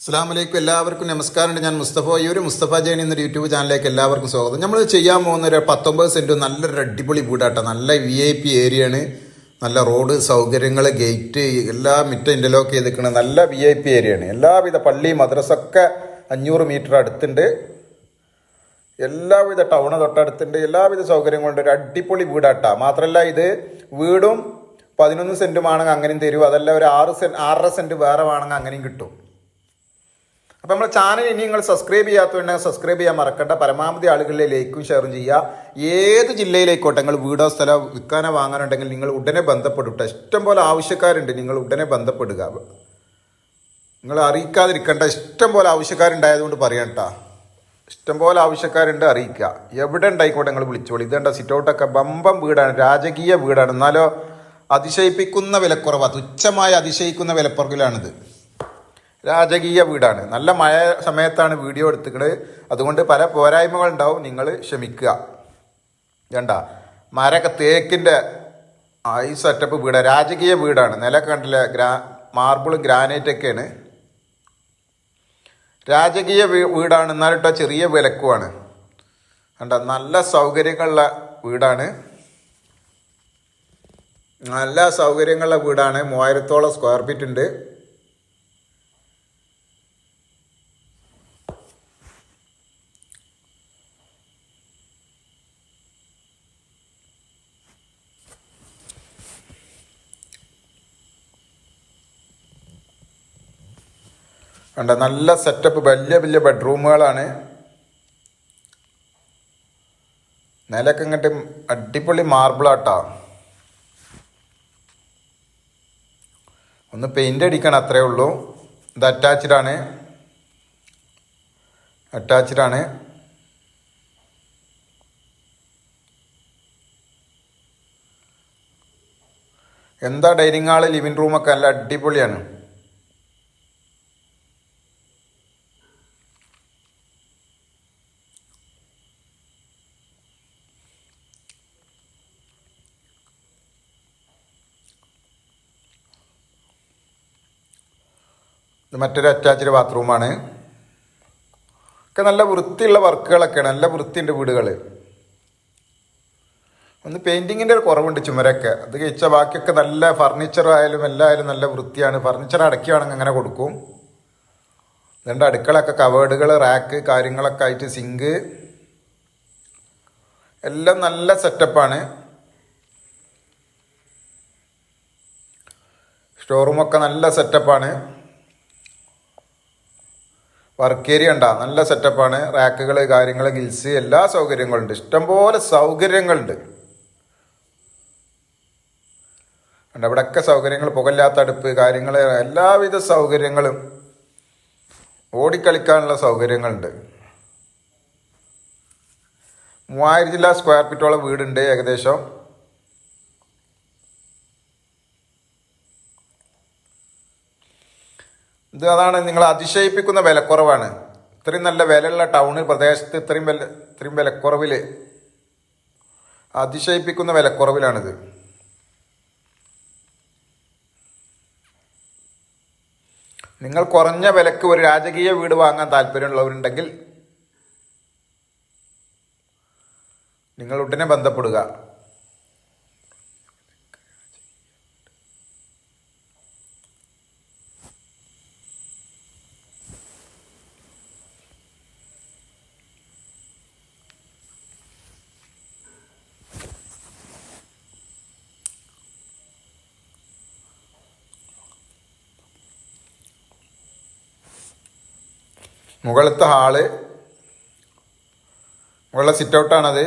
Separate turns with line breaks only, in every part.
അസ്സാം വലൈക്കും എല്ലാവർക്കും നമസ്കാരമുണ്ട്. ഞാൻ മുസ്തഫ ഈ ഒരു മുസ്തഫ ജൈൻ എന്നൊരു യൂട്യൂബ് ചാനലിലേക്ക് എല്ലാവർക്കും സ്വാഗതം. നമ്മൾ ചെയ്യാൻ പോകുന്ന ഒരു പത്തൊമ്പത് സെന്റ് നല്ലൊരു അടിപൊളി വീടാട്ടോ. നല്ല വി ഐ പി ഏരിയയാണ് നല്ല റോഡ് സൗകര്യങ്ങൾ ഗേറ്റ് എല്ലാ മിറ്റ ഇന്റർലോക്ക് ചെയ്തിരിക്കുന്നത് നല്ല വി ഐ പി ഏരിയയാണ് എല്ലാവിധ പള്ളി മദ്രസ ഒക്കെ അഞ്ഞൂറ് മീറ്റർ അടുത്തുണ്ട്. എല്ലാവിധ ടൗണ് തൊട്ടടുത്തുണ്ട്. എല്ലാവിധ സൗകര്യങ്ങളുണ്ട്. ഒരു അടിപൊളി വീടാട്ടാ. മാത്രമല്ല ഇത് വീടും പതിനൊന്ന് സെന്റുമാണെങ്കിൽ അങ്ങനെയും തരും. അതല്ല ഒരു ആറ് സെൻ ആറര സെന്റ് വേറെ വേണമെങ്കിൽ അങ്ങനെയും കിട്ടും. അപ്പം നമ്മുടെ ചാനൽ ഇനി നിങ്ങൾ സബ്സ്ക്രൈബ് ചെയ്യാത്തതുണ്ടെങ്കിൽ സബ്സ്ക്രൈബ് ചെയ്യാൻ മറക്കണ്ട. പരമാവധി ആളുകളിലെ ലൈക്കും ഷെയറും ചെയ്യുക. ഏത് ജില്ലയിലേക്കോട്ടെ നിങ്ങൾ വീടോ സ്ഥലം വിൽക്കാനോ വാങ്ങാനുണ്ടെങ്കിൽ നിങ്ങൾ ഉടനെ ബന്ധപ്പെടുക ഇഷ്ടം പോലെ ആവശ്യക്കാരുണ്ട്. നിങ്ങൾ ഉടനെ ബന്ധപ്പെടുക. നിങ്ങൾ അറിയിക്കാതിരിക്കേണ്ട. ഇഷ്ടം പോലെ ആവശ്യക്കാരുണ്ടായതുകൊണ്ട് പറയാം ഇഷ്ടം പോലെ ആവശ്യക്കാരുണ്ട് അറിയിക്കുക. എവിടെ ഉണ്ടായിക്കോട്ടെ നിങ്ങൾ വിളിച്ചോളൂ. ഇതേണ്ട സിറ്റൗട്ടൊക്കെ ബമ്പം വീടാണ്. രാജകീയ വീടാണ്. എന്നാലോ അതിശയിപ്പിക്കുന്ന വിലക്കുറവാണ് തുച്ഛമായ അതിശയിക്കുന്ന വിലപ്പുറകിലാണിത് രാജകീയ വീടാണ്. നല്ല മഴ സമയത്താണ് വീഡിയോ എടുത്തിക്കണത്. അതുകൊണ്ട് പല പോരായ്മകൾ ഉണ്ടാവും. നിങ്ങൾ ക്ഷമിക്കുക. വേണ്ട. മരക്ക തേക്കിന്റെ ഈ സെറ്റപ്പ് വീടാണ് രാജകീയ വീടാണ്. നില കണ്ടില്ല? ഗ്രാ മാർബിളും ഗ്രാനൈറ്റൊക്കെയാണ് രാജകീയ വീടാണ്. എന്നാലിട്ട ചെറിയ വിലക്കുമാണ് കണ്ട നല്ല സൗകര്യങ്ങളുള്ള വീടാണ്. നല്ല സൗകര്യങ്ങളുള്ള വീടാണ്. മൂവായിരത്തോളം സ്ക്വയർ ഫീറ്റ് ഉണ്ട്. കണ്ട നല്ല സെറ്റപ്പ് വലിയ വലിയ ബെഡ്റൂമുകളാണ് നിലയ്ക്ക് ഇങ്ങോട്ട് അടിപൊളി മാർബിളാട്ടാ. ഒന്ന് പെയിന്റ് അടിക്കണം അത്രേ ഉള്ളൂ. ഇത് അറ്റാച്ച്ഡ് ആണ്. അറ്റാച്ച്ഡ് ആണ്. എന്താ ഡൈനിങ് ഹാൾ ലിവിങ് റൂമൊക്കെ നല്ല അടിപൊളിയാണ്. ഇത് മറ്റൊരു അറ്റാച്ച്ഡ് ബാത്റൂമാണ് ഒക്കെ നല്ല വൃത്തിയുള്ള വർക്കുകളൊക്കെയാണ്. നല്ല വൃത്തിയുണ്ട് വീടുകൾ ഒന്ന് പെയിന്റിങ്ങിന്റെ ഒരു കുറവുണ്ട് ചുമരൊക്കെ. അത് കഴിച്ചാൽ ബാക്കിയൊക്കെ നല്ല ഫർണിച്ചറായാലും ആയാലും നല്ല വൃത്തിയാണ്. ഫർണിച്ചർ അടക്കുകയാണെങ്കിൽ അങ്ങനെ കൊടുക്കും. രണ്ട് അടുക്കളൊക്കെ കവേർഡുകൾ റാക്ക് കാര്യങ്ങളൊക്കെ ആയിട്ട് സിങ്ക് എല്ലാം നല്ല സെറ്റപ്പാണ് സ്റ്റോറൂമൊക്കെ നല്ല സെറ്റപ്പാണ് വർക്ക് ഏരിയ ഉണ്ടാ നല്ല സെറ്റപ്പാണ് റാക്കുകൾ കാര്യങ്ങൾ ഗിൽസ് എല്ലാ സൗകര്യങ്ങളുണ്ട്. ഇഷ്ടംപോലെ സൗകര്യങ്ങളുണ്ട്. ഉണ്ട് അവിടെയൊക്കെ സൗകര്യങ്ങൾ പുകല്ലാത്ത അടുപ്പ് കാര്യങ്ങൾ എല്ലാവിധ സൗകര്യങ്ങളും ഓടിക്കളിക്കാനുള്ള സൗകര്യങ്ങളുണ്ട്. മൂവായിരം ജില്ലാ സ്ക്വയർ ഫീറ്റോളം വീടുണ്ട് ഏകദേശം. ഇത് അതാണ് നിങ്ങൾ അതിശയിപ്പിക്കുന്ന വിലക്കുറവാണ്. ഇത്രയും നല്ല വിലയുള്ള ടൗണ് പ്രദേശത്ത് ഇത്രയും വില ഇത്രയും വിലക്കുറവിൽ അതിശയിപ്പിക്കുന്ന വിലക്കുറവിലാണിത്. നിങ്ങൾ കുറഞ്ഞ വിലക്ക് ഒരു രാജകീയ വീട് വാങ്ങാൻ താല്പര്യമുള്ളവരുണ്ടെങ്കിൽ നിങ്ങൾ ഉടനെ ബന്ധപ്പെടുക. മുകളിലത്തെ ഹാൾ. മുകളിലെ സിറ്റ് ഔട്ടാണത്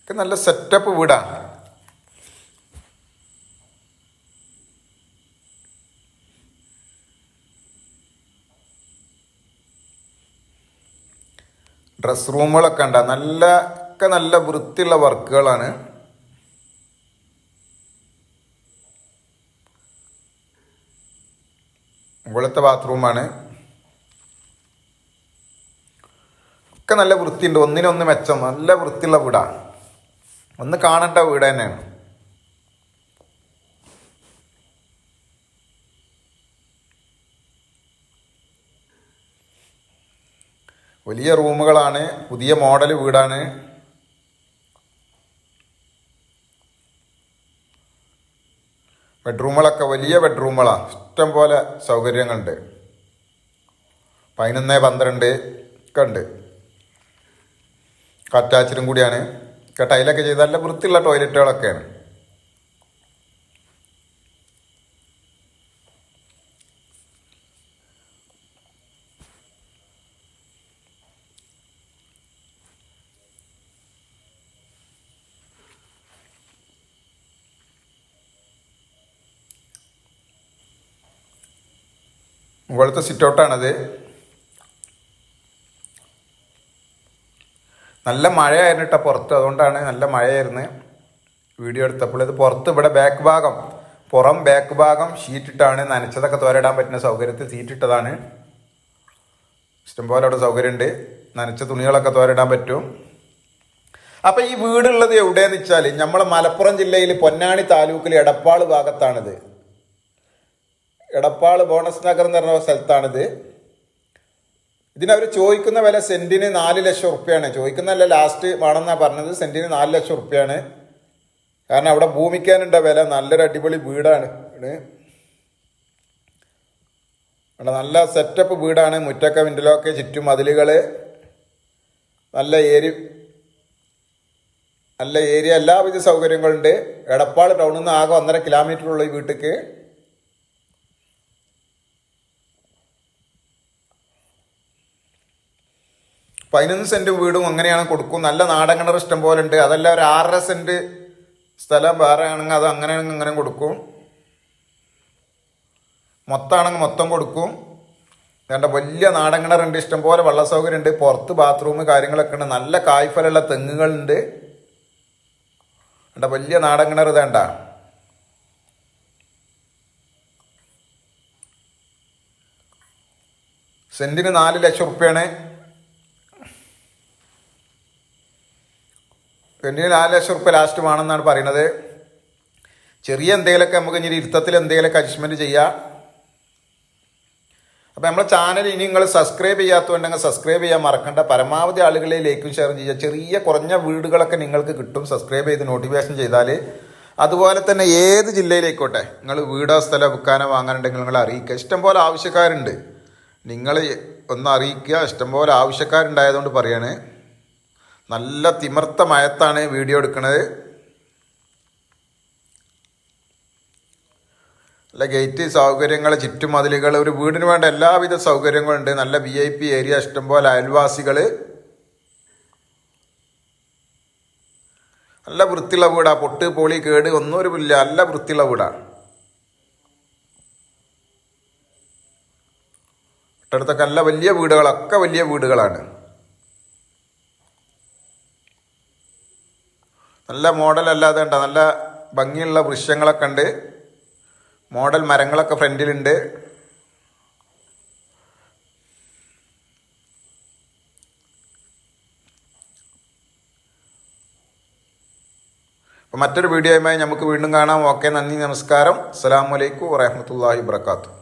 ഒക്കെ നല്ല സെറ്റപ്പ് വീടാണ്. ഡ്രസ് റൂമുകളൊക്കെ ഉണ്ട്. നല്ല ഒക്കെ നല്ല വൃത്തിയുള്ള വർക്കുകളാണ്. മുകളിലത്തെ ബാത്റൂമാണ്. ഒക്കെ നല്ല വൃത്തിയുണ്ട്. ഒന്നിനൊന്ന് മെച്ചം. നല്ല വൃത്തിയുള്ള വീടാണ്. ഒന്ന് കാണേണ്ട വീട് തന്നെയാണ്. വലിയ റൂമുകളാണ്. പുതിയ മോഡൽ വീടാണ്. ബെഡ്റൂമുകളൊക്കെ വലിയ ബെഡ്റൂമുകളാണ് ഇഷ്ടം പോലെ സൗകര്യങ്ങളുണ്ട്. പതിനൊന്ന് പന്ത്രണ്ട് ഒക്കെ ഉണ്ട്. അറ്റാച്ചഡും കൂടിയാണ്. ടൈലൊക്കെ ചെയ്ത് നല്ല വൃത്തിയുള്ള ടോയ്ലറ്റുകളൊക്കെയാണ്. മുകളിലത്തെ സിറ്റൗട്ടാണത് നല്ല മഴയായിരുന്നു കേട്ടോ പുറത്ത്. അതുകൊണ്ടാണ് നല്ല മഴയായിരുന്നു. വീഡിയോ എടുത്തപ്പോൾ ഇത് പുറത്ത് ഇവിടെ ബാക്ക് ഭാഗം പുറം ബാക്ക് ഭാഗം ഷീറ്റിട്ടാണ് നനച്ചതൊക്കെ തോരയിടാൻ പറ്റുന്ന സൗകര്യത്തിൽ സീറ്റിട്ടതാണ് ഇഷ്ടംപോലെ അവിടെ സൗകര്യമുണ്ട്. നനച്ച തുണികളൊക്കെ തോരയിടാൻ പറ്റും. അപ്പം ഈ വീടുള്ളത് എവിടെയെന്ന് വെച്ചാൽ നമ്മളെ മലപ്പുറം ജില്ലയിൽ പൊന്നാണി താലൂക്കിൽ എടപ്പാൾ ഭാഗത്താണിത്. എടപ്പാൾ ബോണസ് നഗർ എന്ന് പറഞ്ഞ സ്ഥലത്താണിത്. ഇതിനവർ ചോദിക്കുന്ന വില സെന്റിന് നാല് ലക്ഷം ഉറുപ്പ്യാണ്. ചോദിക്കുന്നല്ല ലാസ്റ്റ് വേണമെന്നാണ് പറഞ്ഞത്. സെന്റിന് നാല് ലക്ഷം ഉറുപ്പ്യാണ്. കാരണം അവിടെ ഭൂമിക്കാനുണ്ട വില. നല്ലൊരു അടിപൊളി വീടാണ്. അവിടെ നല്ല സെറ്റപ്പ് വീടാണ്. മുറ്റൊക്കെ വിൻഡലൊക്കെ ചുറ്റും മതിലുകൾ നല്ല ഏരി നല്ല ഏരിയ. എല്ലാവിധ സൗകര്യങ്ങളുണ്ട്. എടപ്പാൾ ടൗണിൽ നിന്ന് ആകെ ഒന്നര കിലോമീറ്റർ ഉള്ള ഈ വീട്ടിക്ക്. പതിനൊന്ന് സെന്റ് വീടും അങ്ങനെയാണ് കൊടുക്കും. നല്ല നാടൻ കിണർ ഇഷ്ടം പോലെ ഉണ്ട്. അതല്ല ഒരു ആറര സെന്റ് സ്ഥലം വേറെ ആണെങ്കിൽ അത് അങ്ങനെ അങ്ങനെ കൊടുക്കും. മൊത്തമാണെങ്കിൽ മൊത്തം കൊടുക്കും. വേണ്ട വലിയ നാടൻ ഇഷ്ടം പോലെ വെള്ള സൗകര്യം ഉണ്ട്. പുറത്ത് ബാത്റൂം കാര്യങ്ങളൊക്കെ ഉണ്ട്. നല്ല കായ്ഫലുള്ള തെങ്ങുകളുണ്ട്. വേണ്ട വലിയ നാടൻ കിണർ ഇതേണ്ട സെന്റിന് നാല് ലക്ഷം റുപ്യാണ്. ലക്ഷം റുപ്യ ലാസ്റ്റ് വേണമെന്നാണ് പറയുന്നത് ചെറിയ എന്തെങ്കിലുമൊക്കെ നമുക്ക് ഇനി ഇരുത്തത്തിൽ എന്തെങ്കിലുമൊക്കെ അഡ്ജസ്റ്റ്മെന്റ് ചെയ്യാം. അപ്പം നമ്മളെ ചാനൽ ഇനി നിങ്ങൾ സബ്സ്ക്രൈബ് ചെയ്യാത്തതുണ്ടെങ്കിൽ സബ്സ്ക്രൈബ് ചെയ്യാൻ മറക്കണ്ട. പരമാവധി ആളുകളിലേക്കും ഷെയർ ചെയ്യുക. ചെറിയ കുറഞ്ഞ വീടുകളൊക്കെ നിങ്ങൾക്ക് കിട്ടും സബ്സ്ക്രൈബ് ചെയ്ത് നോട്ടിഫിക്കേഷൻ ചെയ്താൽ അതുപോലെ തന്നെ ഏത് ജില്ലയിലേക്കോട്ടെ നിങ്ങൾ വീടോ സ്ഥലമോ വിൽക്കാനോ വാങ്ങാനുണ്ടെങ്കിൽ നിങ്ങൾ അറിയിക്കുക. ഇഷ്ടംപോലെ ആവശ്യക്കാരുണ്ട്. നിങ്ങൾ ഒന്ന് അറിയിക്കുക. ഇഷ്ടംപോലെ ആവശ്യക്കാരുണ്ടായതുകൊണ്ട് പറയാണ്. നല്ല തിമർത്ത മയത്താണ് വീഡിയോ എടുക്കുന്നത് നല്ല ഗേറ്റ് സൗകര്യങ്ങൾ ചുറ്റുമതിലുകൾ ഒരു വീടിന് വേണ്ട എല്ലാവിധ സൗകര്യങ്ങളുണ്ട്. നല്ല വി ഐ പി ഏരിയ ഇഷ്ടംപോലെ അയൽവാസികൾ നല്ല വൃത്തിയുള്ള വീടാ. പൊട്ട് പൊളി കേട് ഒന്നും ഒരു ഇല്ല നല്ല വൃത്തിയുള്ള വീടാ. തൊട്ടടുത്തൊക്കെ നല്ല വലിയ വീടുകളൊക്കെ വലിയ വീടുകളാണ്. നല്ല മോഡൽ അല്ലാതെ ഉണ്ട് നല്ല ഭംഗിയുള്ള വൃക്ഷങ്ങളൊക്കെ ഉണ്ട്. മോഡൽ മരങ്ങളൊക്കെ ഫ്രണ്ടിലുണ്ട്. അപ്പോൾ മറ്റൊരു വീഡിയോയുമായി നമുക്ക് വീണ്ടും കാണാം. ഓക്കെ നന്ദി നമസ്കാരം. അസ്സാം വലൈക്കും വാഹമത്തല്ലാഹി വാത്തു